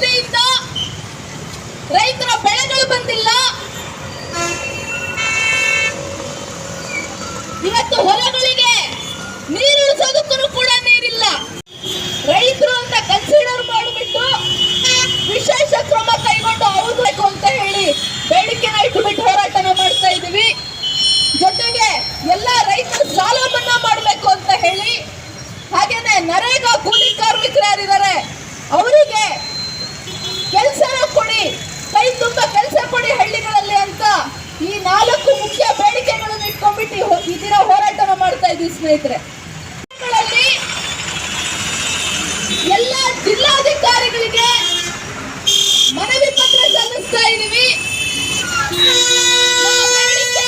ಅನಾವೃಷ್ಟಿಯಿಂದ ರೈತರ ಬೆಳೆಗಳು ಬಂದಿಲ್ಲ. ಇವತ್ತು ಹೊಲಗಳಿಗೆ ನೀರು ನೀರುಳಿಸೋದಕ್ಕೂ ಕೂಡ ನೀರಿಲ್ಲ. ರೈತರು ಅಂತ ಕನ್ಸಿಡರ್ ಮಾಡಿಬಿಟ್ಟು ವಿಶೇಷ ಕ್ರಮ ಕೈಗೊಂಡು ಹೌದಬೇಕು ಅಂತ ಹೇಳಿ ಬೇಡಿಕೆನ ಇಟ್ಟುಬಿಟ್ಟು ಹೋರಾಟನ ಮಾಡ್ತಾ ಇದ್ದೀವಿ. ಜೊತೆಗೆ ಎಲ್ಲ ರೈತರು ಸಾಲ ಮನ್ನಾ ಮಾಡಬೇಕು ಅಂತ ಹೇಳಿ ಹಾಗೇನೆ ನರೇಗಾ ಕೂಲಿ ಕಾರ್ಮಿಕರು ಯಾರಿದ್ದಾರೆ, ಅವರಿಗೆ ಕೆಲಸನ ಕೊಡಿ ಕೈ ತುಂಬ ಕೆಲಸ ಕೊಡಿ ಹಳ್ಳಿಗಳಲ್ಲಿ ಅಂತ ಈ ನಾಲ್ಕು ಮುಖ್ಯ ಬೇಡಿಕೆಗಳನ್ನು ಇಟ್ಕೊಂಡ್ಬಿಟ್ಟು ಈ ದಿನ ಹೋರಾಟನ ಮಾಡ್ತಾ ಇದ್ದೀವಿ ಸ್ನೇಹಿತರೆ ಹಳ್ಳಿಗಳಲ್ಲಿ ಎಲ್ಲ ಜಿಲ್ಲಾಧಿಕಾರಿಗಳಿಗೆ ಮನವಿ ಪತ್ರ ಸಲ್ಲಿಸ್ತಾ ಇದ್ದೀವಿ ನಮ್ಮ ಬೇಡಿಕೆ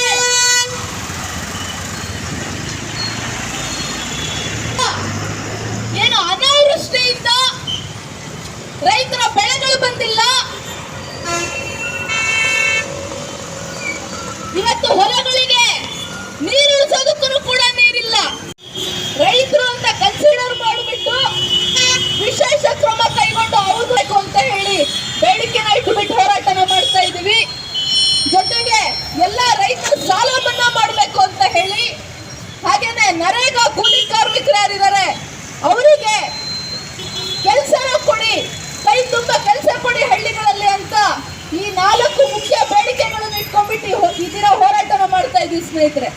ಏನು ಅನಾವೃಷ್ಟಿಯಿಂದ ರೈತರ ಬೆಳೆಗಳು ಬಂದಿಲ್ಲ ಇವತ್ತು ಹೊಲಗಳಿಗೆ ನೀರುಳಿಸೋದಕ್ಕೂ ಕೂಡ ನೀರಿಲ್ಲ ರೈತರು ಅಂತ ಕನ್ಸಿಡರ್ ಮಾಡಿಬಿಟ್ಟು ವಿಶೇಷ ಕ್ರಮ ಕೈಗೊಂಡು ಹೌದು ಬೇಕು ಅಂತ ಹೇಳಿ ಇಟ್ಟುಬಿಟ್ಟು ಹೋರಾಟನ ಮಾಡ್ತಾ ಇದ್ದೀವಿ. ಜೊತೆಗೆ ಎಲ್ಲ ರೈತರು ಸಾಲ ಮನ್ನಾ ಮಾಡಬೇಕು ಅಂತ ಹೇಳಿ, ಹಾಗೇನೆ ನರೇಗಾ ಕೂಲಿ ಕಾರ್ಮಿಕರು ಯಾರಿದ್ದಾರೆ ಅವರಿಗೆ ಕೆಲಸ ಕೊಡಿ, ಕೈ ತುಂಬ ಕೆಲಸ ಕೊಡಿ ಹಳ್ಳಿಗಳಲ್ಲಿ ಅಂತ ಈ ನಾಲ್ಕು ಮುಖ್ಯ ಬೇಡಿಕೆಗಳನ್ನು ಇಟ್ಕೊಂಡ್ಬಿಟ್ಟು ಇದರ ಹೋರಾಟನ ಮಾಡ್ತಾ ಇದ್ದೀವಿ ಸ್ನೇಹಿತರೆ.